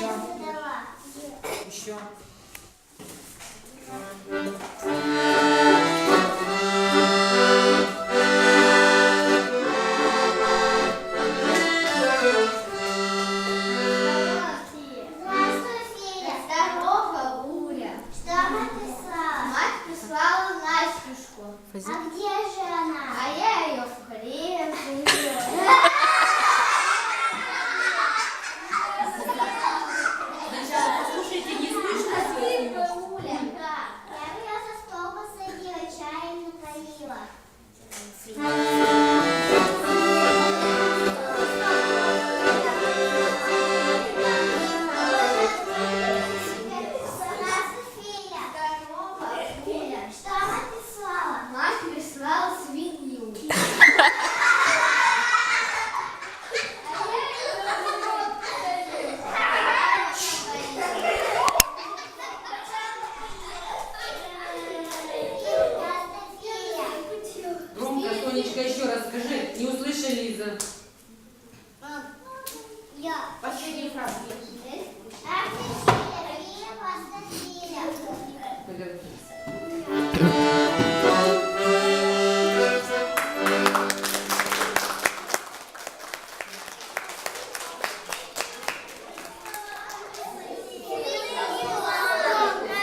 Еще. Еще. Здорово, Гуля. Что написала? Мать прислала Настюшку. А где Kızım. Ya. Başka bir farklı. Erkek şeyleri, pasta şeyleri. Böyle